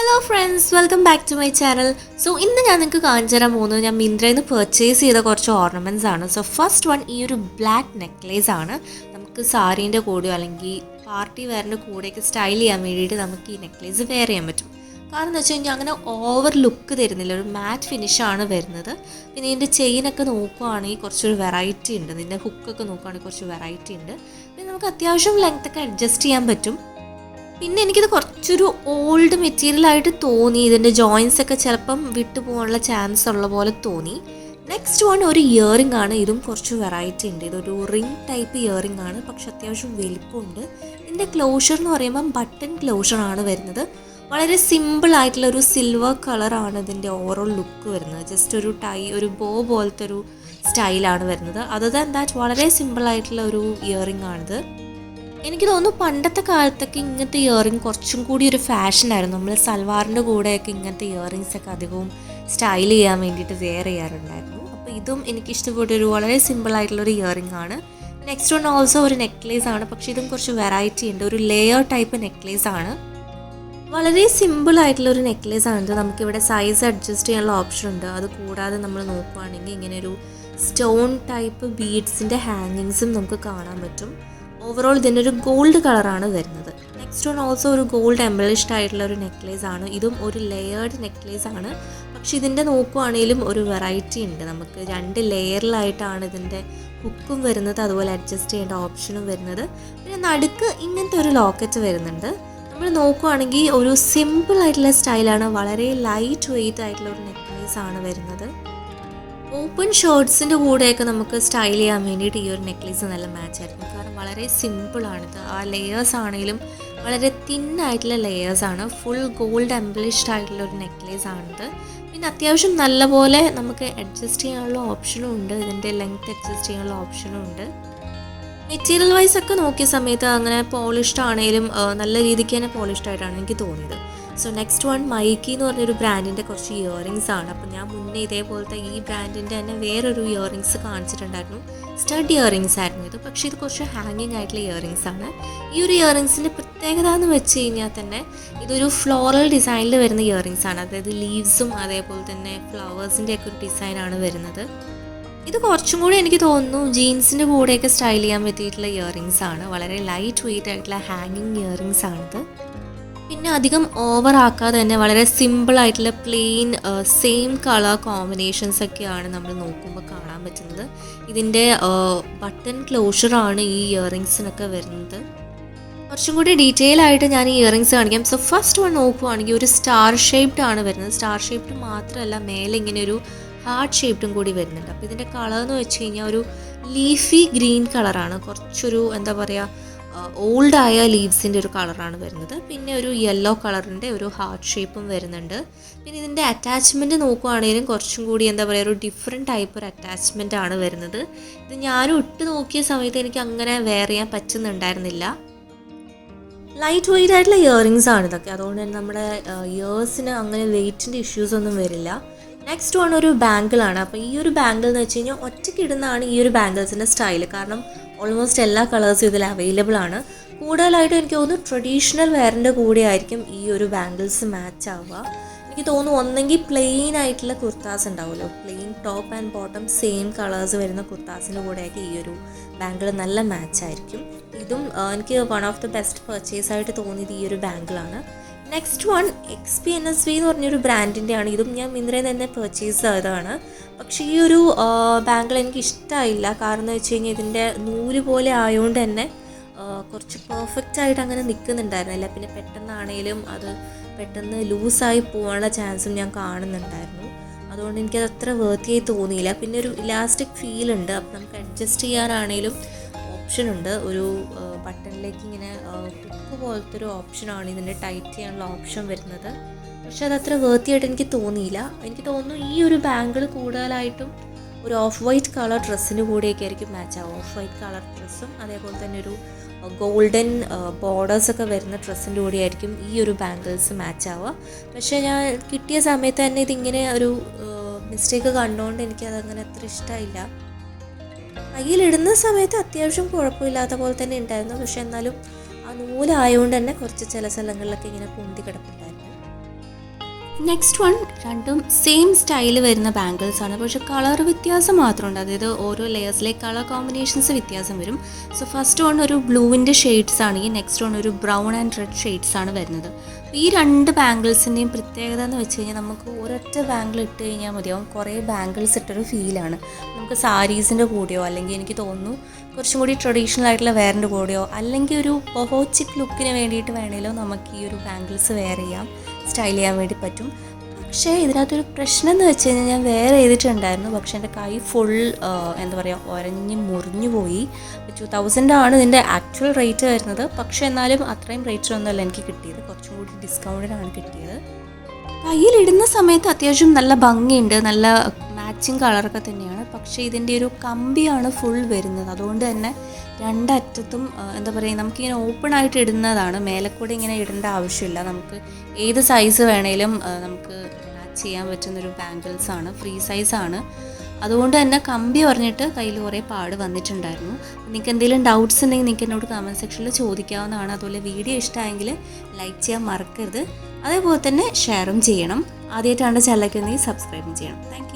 Hello friends welcome back to my channel so ഇന്ന് ഞാൻ നിങ്ങൾക്ക് കാണിച്ചു തരാൻ പോകുന്നത് ഞാൻ മിന്ത്രയിൽ നിന്ന് പെർച്ചേസ് ചെയ്ത കുറച്ച് ഓർണമെന്റ്സ് ആണ്. സോ ഫസ്റ്റ് വൺ ഈ ഒരു ബ്ലാക്ക് നെക്ലേസ് ആണ്. നമുക്ക് സാരീന്റെ കൂടെയോ അല്ലെങ്കിൽ പാർട്ടി വെയറിന്റെ കൂടെയൊക്കെ സ്റ്റൈൽ ചെയ്യാൻ വേണ്ടിയിട്ട് നമുക്ക് ഈ നെക്ലേസ് വെയർ ചെയ്യാൻ പറ്റും. കാരണം എന്ന് വെച്ച് കഴിഞ്ഞാൽ അങ്ങനെ ഓവർ ലുക്ക് തരുന്നില്ല. ഒരു മാറ്റ് ഫിനിഷാണ് വരുന്നത്. പിന്നെ ഇതിന്റെ ചെയിനൊക്കെ നോക്കുവാണെങ്കിൽ കുറച്ചൊരു വെറൈറ്റി ഉണ്ട്. ഇതിന്റെ ഹുക്കൊക്കെ നോക്കുവാണെങ്കിൽ കുറച്ച് വെറൈറ്റി ഉണ്ട്. പിന്നെ നമുക്ക് അത്യാവശ്യം ലെങ്ത്തൊക്കെ അഡ്ജസ്റ്റ് ചെയ്യാൻ പറ്റും. പിന്നെ എനിക്കിത് കുറച്ചൊരു ഓൾഡ് മെറ്റീരിയൽ ആയിട്ട് തോന്നി. ഇതിന്റെ ജോയിൻസ് ഒക്കെ ചിലപ്പം വിട്ടു പോകാനുള്ള ചാൻസ് ഉള്ള പോലെ തോന്നി. നെക്സ്റ്റ് വൺ ഒരു ഇയറിംഗ് ആണ്. ഇതും കുറച്ച് വെറൈറ്റി ഉണ്ട്. ഇതൊരു റിംഗ് ടൈപ്പ് ഇയറിംഗ് ആണ്. പക്ഷെ അത്യാവശ്യം വലിപ്പമുണ്ട്. ഇതിന്റെ ക്ലോഷർ എന്ന് പറയുമ്പം ബട്ടൺ ക്ലോഷർ ആണ് വരുന്നത്. വളരെ സിമ്പിൾ ആയിട്ടുള്ള ഒരു സിൽവർ കളറാണ് ഇതിന്റെ ഓവറോൾ ലുക്ക് വരുന്നത്. ജസ്റ്റ് ഒരു ടൈ ഒരു ബോ പോലത്തെ ഒരു സ്റ്റൈലാണ് വരുന്നത്. ദാൻ ദാറ്റ് വളരെ സിമ്പിൾ ആയിട്ടുള്ള ഒരു ഇയറിംഗ് ആണിത്. എനിക്ക് തോന്നുന്നു പണ്ടത്തെ കാലത്തൊക്കെ ഇങ്ങനത്തെ ഇയറിങ് കുറച്ചും കൂടി ഒരു ഫാഷനായിരുന്നു നമ്മൾ സൽവാറിന്റെ കൂടെയൊക്കെ ഇങ്ങനത്തെ ഇയറിങ്സ് ഒക്കെ അധികവും സ്റ്റൈൽ ചെയ്യാൻ വേണ്ടിയിട്ട് വെയർ ചെയ്യാറുണ്ടായിരുന്നു. അപ്പോൾ ഇതും എനിക്ക് ഇഷ്ടപ്പെട്ട ഒരു വളരെ സിമ്പിൾ ആയിട്ടുള്ള ഒരു ഇയറിംഗ് ആണ്. നെക്സ്റ്റ് വൺ ഓൾസോ ഒരു നെക്ലേസ് ആണ്. പക്ഷേ ഇതും കുറച്ച് വെറൈറ്റി ഉണ്ട്. ഒരു ലെയർ ടൈപ്പ് നെക്ലേസ് ആണ്. വളരെ സിമ്പിൾ ആയിട്ടുള്ള ഒരു നെക്ലേസ് ആണ്. നമുക്കിവിടെ സൈസ് അഡ്ജസ്റ്റ് ചെയ്യാനുള്ള ഓപ്ഷൻ ഉണ്ട്. അത് കൂടാതെ നമ്മൾ നോക്കുവാണെങ്കിൽ ഇങ്ങനെ ഒരു സ്റ്റോൺ ടൈപ്പ് ബീഡ്സിന്റെ ഹാങ്ങിങ്സും നമുക്ക് കാണാൻ പറ്റും. ഓവറോൾ ഇതിന്റെ ഒരു ഗോൾഡ് കളറാണ് വരുന്നത്. നെക്സ്റ്റ് വൺ ഓൾസോ ഒരു ഗോൾഡ് എംബലിഷ്ഡ് ആയിട്ടുള്ള ഒരു നെക്ലേസ് ആണ്. ഇതും ഒരു ലെയേർഡ് നെക്ലേസ് ആണ്. പക്ഷെ ഇതിന്റെ നോക്കുവാണെങ്കിലും ഒരു വെറൈറ്റി ഉണ്ട്. നമുക്ക് രണ്ട് ലെയറിലായിട്ടാണ് ഇതിന്റെ ഹുക്കും വരുന്നത്. അതുപോലെ അഡ്ജസ്റ്റ് ചെയ്യേണ്ട ഓപ്ഷനും വരുന്നത്. പിന്നെ നടുക്ക് ഇങ്ങനത്തെ ഒരു ലോക്കറ്റ് വരുന്നുണ്ട്. നമ്മൾ നോക്കുവാണെങ്കിൽ ഒരു സിമ്പിൾ ആയിട്ടുള്ള സ്റ്റൈലാണ് വളരെ ലൈറ്റ് വെയ്റ്റ് ആയിട്ടുള്ള ഒരു നെക്ലേസ് ആണ് വരുന്നത്. ഓപ്പൺ ഷർട്ട്സിന്റെ കൂടെയൊക്കെ നമുക്ക് സ്റ്റൈൽ ചെയ്യാൻ വേണ്ടിയിട്ട് ഈ ഒരു നെക്ലേസ് നല്ല മാച്ച് ആയിരുന്നു കാരണം വളരെ സിമ്പിളാണിത് ആ ലെയേഴ്സ് ആണെങ്കിലും വളരെ തിന്നായിട്ടുള്ള ലെയേഴ്സ് ആണ്. ഫുൾ ഗോൾഡ് എംബ്ലിഷ്ഡ് ആയിട്ടുള്ള ഒരു നെക്ലേസ് ആണിത്. പിന്നെ അത്യാവശ്യം നല്ലപോലെ നമുക്ക് അഡ്ജസ്റ്റ് ചെയ്യാനുള്ള ഓപ്ഷനും ഉണ്ട്. ഇതിന്റെ ലെങ്ത് അഡ്ജസ്റ്റ് ചെയ്യാനുള്ള ഓപ്ഷനും ഉണ്ട്. മെറ്റീരിയൽ വൈസ് ഒക്കെ നോക്കിയ സമയത്ത് അങ്ങനെ പോളിഷ്ഡ് ആണെങ്കിലും നല്ല രീതിക്ക് തന്നെ പോളിഷ്ഡ് ആയിട്ടാണ് എനിക്ക് തോന്നിയത്. സോ നെക്സ്റ്റ് വൺ മൈക്കി എന്ന് പറഞ്ഞൊരു ബ്രാൻഡിന്റെ കുറച്ച് ഇയറിങ്സ് ആണ്. അപ്പോൾ ഞാൻ മുന്നേ ഇതേപോലത്തെ ഈ ബ്രാൻഡിന്റെ തന്നെ വേറൊരു ഇയറിങ്സ് കാണിച്ചിട്ടുണ്ടായിരുന്നു. സ്റ്റഡ് ഇയറിങ്സ് ആയിരുന്നു ഇത്. പക്ഷേ ഇത് കുറച്ച് ഹാങ്ങിങ് ആയിട്ടുള്ള ഇയറിങ്സ് ആണ്. ഈ ഒരു ഇയറിങ്സിന്റെ പ്രത്യേകത എന്ന് വെച്ച് കഴിഞ്ഞാൽ തന്നെ ഇതൊരു ഫ്ലോറൽ ഡിസൈനിൽ വരുന്ന ഇയറിങ്സ് ആണ്. അതായത് ലീവ്സും അതേപോലെ തന്നെ ഫ്ലവേഴ്സിന്റെ ഒക്കെ ഒരു ഡിസൈനാണ് വരുന്നത്. ഇത് കുറച്ചും കൂടി എനിക്ക് തോന്നുന്നു ജീൻസിന്റെ കൂടെയൊക്കെ സ്റ്റൈൽ ചെയ്യാൻ പറ്റിയിട്ടുള്ള ഇയറിങ്സ് ആണ്. വളരെ ലൈറ്റ് വെയിറ്റ് ആയിട്ടുള്ള ഹാങ്ങിങ് ഇയറിങ്സ് ആണിത്. പിന്നെ അധികം ഓവർ ആക്കാതെ തന്നെ വളരെ സിമ്പിൾ ആയിട്ടുള്ള പ്ലെയിൻ സെയിം കളർ കോമ്പിനേഷൻസ് ഒക്കെയാണ് നമ്മൾ നോക്കുമ്പോൾ കാണാൻ പറ്റുന്നത്. ഇതിന്റെ ബട്ടൺ ക്ലോഷറാണ് ഈ ഇയറിങ്സിനൊക്കെ വരുന്നത്. കുറച്ചും കൂടി ഡീറ്റെയിൽ ആയിട്ട് ഞാൻ ഈ ഇയറിങ്സ് കാണിക്കാം. സോ ഫസ്റ്റ് വൺ നോക്കുവാണെങ്കിൽ ഒരു സ്റ്റാർ ഷേപ്ഡ് ആണ് വരുന്നത്. സ്റ്റാർ ഷേപ്ഡ് മാത്രമല്ല മേലെ ഇങ്ങനെ ഒരു ഹാർട്ട് ഷേപ്ഡും കൂടി വരുന്നുണ്ട്. അപ്പോൾ ഇതിന്റെ കളർ എന്ന് വെച്ച് കഴിഞ്ഞാൽ ഒരു ലീഫി ഗ്രീൻ കളറാണ് കുറച്ചൊരു എന്താ പറയുക ഓൾഡ് ആയ ലീവ്സിന്റെ ഒരു കളറാണ് വരുന്നത്. പിന്നെ ഒരു യെല്ലോ കളറിന്റെ ഒരു ഹാർട്ട് ഷേപ്പും വരുന്നുണ്ട്. പിന്നെ ഇതിന്റെ അറ്റാച്ച്മെന്റ് നോക്കുവാണെങ്കിലും കുറച്ചും കൂടി എന്താ പറയുക ഒരു ഡിഫറെന്റ് ടൈപ്പ് ഒരു അറ്റാച്ച്മെന്റ് ആണ് വരുന്നത്. ഇത് ഞാനും ഇട്ട് നോക്കിയ സമയത്ത് എനിക്ക് അങ്ങനെ വെയർ ചെയ്യാൻ പറ്റുന്നുണ്ടായിരുന്നില്ല. ലൈറ്റ് വെയിറ്റ് ആയിട്ടുള്ള ഇയറിങ്സ് ആണ് ഇതൊക്കെ. അതുകൊണ്ട് തന്നെ നമ്മുടെ ഇയേഴ്സിന് അങ്ങനെ വെയിറ്റിന്റെ ഇഷ്യൂസ് ഒന്നും വരില്ല. നെക്സ്റ്റ് വൺ ഒരു ബാങ്കിളാണ് അപ്പോൾ ഈ ഒരു ബാങ്കിൾ എന്ന് വെച്ച് കഴിഞ്ഞാൽ ഒറ്റയ്ക്ക് ഇടുന്നതാണ് ഈ ഒരു ബാങ്കിൾസിന്റെ സ്റ്റൈൽ കാരണം ഓൾമോസ്റ്റ് എല്ലാ കളേഴ്സും ഇതിൽ അവൈലബിൾ ആണ്. കൂടുതലായിട്ടും എനിക്ക് തോന്നുന്നു ട്രഡീഷണൽ വെയറിന്റെ കൂടെ ആയിരിക്കും ഈ ഒരു ബാംഗിൾസ് മാച്ച് ആവുക. എനിക്ക് തോന്നുന്നു ഒന്നെങ്കിൽ പ്ലെയിൻ ആയിട്ടുള്ള കുർത്താസ് ഉണ്ടാവുമല്ലോ. Plain top and bottom same colours വരുന്ന കുർത്താസിന്റെ കൂടെയൊക്കെ ഈ ഒരു ബാങ്കിൾ നല്ല മാച്ച് ആയിരിക്കും. ഇതും എനിക്ക് one of the best purchase ആയിട്ട് തോന്നിയത് ഈ ഒരു ബാങ്കിളാണ് next one X P N S V എന്ന് പറഞ്ഞൊരു ബ്രാൻഡിന്റെ ആണ്. ഇതും ഞാൻ മിന്ത്രയിൽ തന്നെ പർച്ചേസ് ചെയ്തതാണ്. പക്ഷേ ഈ ഒരു ബാങ്കിൾ എനിക്ക് ഇഷ്ടമായില്ല കാരണം എന്ന് വെച്ച് കഴിഞ്ഞാൽ ഇതിന്റെ നൂൽ പോലെ ആയതുകൊണ്ട് തന്നെ കുറച്ച് പെർഫെക്റ്റ് ആയിട്ട് അങ്ങനെ നിൽക്കുന്നുണ്ടായിരുന്നില്ല പിന്നെ പെട്ടെന്നാണേലും അത് പെട്ടെന്ന് ലൂസായി പോകാനുള്ള ചാൻസും ഞാൻ കാണുന്നുണ്ടായിരുന്നു. അതുകൊണ്ട് എനിക്കത് അത്ര വേർത്തിയായി തോന്നിയില്ല. പിന്നെ ഒരു ഇലാസ്റ്റിക് ഫീൽ ഉണ്ട്. അപ്പം നമുക്ക് അഡ്ജസ്റ്റ് ചെയ്യാനാണെങ്കിലും ഓപ്ഷൻ ഉണ്ട്. ഒരു ബട്ടണിലേക്ക് ഇങ്ങനെ ഹുക്ക് പോലത്തെ ഒരു ഓപ്ഷനാണ് ഇതിന്റെ ടൈറ്റ് ചെയ്യാനുള്ള ഓപ്ഷൻ വരുന്നത്. പക്ഷെ അത് അത്ര വേർത്തിയായിട്ട് എനിക്ക് തോന്നിയില്ല. എനിക്ക് തോന്നുന്നു ഈ ഒരു ബാങ്കിൾ കൂടുതലായിട്ടും ഒരു ഓഫ് വൈറ്റ് കളർ ഡ്രസ്സിന് കൂടെയൊക്കെ ആയിരിക്കും മാച്ച് ആവും ഓഫ് വൈറ്റ് കളർ ഡ്രസ്സും അതേപോലെ തന്നെ ഒരു ഗോൾഡൻ ബോർഡേഴ്സൊക്കെ വരുന്ന ഡ്രസ്സിന്റെ കൂടെ ആയിരിക്കും ഈ ഒരു ബാംഗിൾസ് മാച്ച് ആവുക. പക്ഷേ ഞാൻ കിട്ടിയ സമയത്ത് തന്നെ ഇതിങ്ങനെ ഒരു മിസ്റ്റേക്ക് കണ്ടുകൊണ്ട് എനിക്കതങ്ങനെ അത്ര ഇഷ്ടമായില്ല കയ്യിലിടുന്ന സമയത്ത് അത്യാവശ്യം കുഴപ്പമില്ലാത്ത പോലെ തന്നെ ഉണ്ടായിരുന്നു. പക്ഷെ എന്നാലും ആ നൂലായതുകൊണ്ട് തന്നെ കുറച്ച് ചില സ്ഥലങ്ങളിലൊക്കെ ഇങ്ങനെ പൊന്തി കിടപ്പുണ്ടായിരുന്നു. നെക്സ്റ്റ് വൺ രണ്ടും സെയിം സ്റ്റൈൽ വരുന്ന ബാംഗിൾസ് ആണ്. പക്ഷേ കളർ വ്യത്യാസം മാത്രമുണ്ട്. അതായത് ഓരോ ലെയേഴ്സിലെ കളർ കോമ്പിനേഷൻസ് വ്യത്യാസം വരും. സോ ഫസ്റ്റ് വൺ ഒരു ബ്ലൂവിന്റെ ഷെയ്ഡ്സ് ആണെങ്കിൽ നെക്സ്റ്റ് വൺ ഒരു ബ്രൗൺ ആൻഡ് റെഡ് ഷെയ്ഡ്സ് ആണ് വരുന്നത്. ഈ രണ്ട് ബാംഗിൾസിന്റെയും പ്രത്യേകത എന്ന് വെച്ച് കഴിഞ്ഞാൽ നമുക്ക് ഒരൊറ്റ ബാംഗിൾ ഇട്ട് കഴിഞ്ഞാൽ മതിയാവും കുറേ ബാംഗിൾസ് ഇട്ടൊരു ഫീലാണ് നമുക്ക് സാരീസിന്റെ കൂടെയോ അല്ലെങ്കിൽ എനിക്ക് തോന്നുന്നു കുറച്ചും കൂടി ട്രഡീഷണൽ ആയിട്ടുള്ള വെയറിന്റെ കൂടെയോ അല്ലെങ്കിൽ ഒരു ബൊഹോച്ചിക് ലുക്കിന് വേണ്ടിയിട്ട് വേണമെങ്കിലോ നമുക്ക് ഈ ഒരു ബാംഗിൾസ് വെയർ ചെയ്യാം. സ്റ്റൈൽ ചെയ്യാൻ വേണ്ടി പറ്റും. പക്ഷേ ഇതിനകത്തൊരു പ്രശ്നം എന്ന് വെച്ച് കഴിഞ്ഞാൽ ഞാൻ വേറെ ചെയ്തിട്ടുണ്ടായിരുന്നു. പക്ഷേ എന്റെ കൈ ഫുൾ എന്താ പറയുക ഒരഞ്ഞ് മുറിഞ്ഞു പോയി. ടു തൗസൻഡ് ആണ് ഇതിന്റെ ആക്ച്വൽ റേറ്റ് വരുന്നത്. പക്ഷേ എന്നാലും അത്രയും റേറ്റ് ഒന്നുമല്ല എനിക്ക് കിട്ടിയത്. കുറച്ചും കൂടി ഡിസ്കൗണ്ടിനാണ് കിട്ടിയത്. കയ്യിലിടുന്ന സമയത്ത് അത്യാവശ്യം നല്ല ഭംഗിയുണ്ട്. നല്ല മാച്ചിങ് കളറൊക്കെ തന്നെയാണ്. പക്ഷേ ഇതിന്റെ ഒരു കമ്പിയാണ് ഫുൾ വരുന്നത്. അതുകൊണ്ട് തന്നെ രണ്ടറ്റത്തും എന്താ പറയുക നമുക്കിങ്ങനെ ഓപ്പൺ ആയിട്ട് ഇടുന്നതാണ്. മേലെക്കൂടെ ഇങ്ങനെ ഇടേണ്ട ആവശ്യമില്ല. നമുക്ക് ഏത് സൈസ് വേണേലും നമുക്ക് മാച്ച് ചെയ്യാൻ പറ്റുന്നൊരു ബാംഗിൾസ് ആണ്. ഫ്രീ സൈസാണ് അതുകൊണ്ട് തന്നെ കമ്പി പറഞ്ഞിട്ട് കയ്യിൽ കുറേ പാട് വന്നിട്ടുണ്ടായിരുന്നു. നിങ്ങൾക്ക് എന്തെങ്കിലും ഡൗട്ട്സ് ഉണ്ടെങ്കിൽ നിങ്ങൾക്ക് എന്നോട് കമന്റ് സെക്ഷനിൽ ചോദിക്കാവുന്നതാണ്. അതുപോലെ വീഡിയോ ഇഷ്ടമായെങ്കിൽ ലൈക്ക് ചെയ്യാൻ മറക്കരുത്. അതേപോലെ തന്നെ ഷെയറും ചെയ്യണം. ആദ്യമായിട്ടാണ് ചാനലൊക്കെ ഉണ്ടെങ്കിൽ സബ്സ്ക്രൈബും ചെയ്യണം. താങ്ക്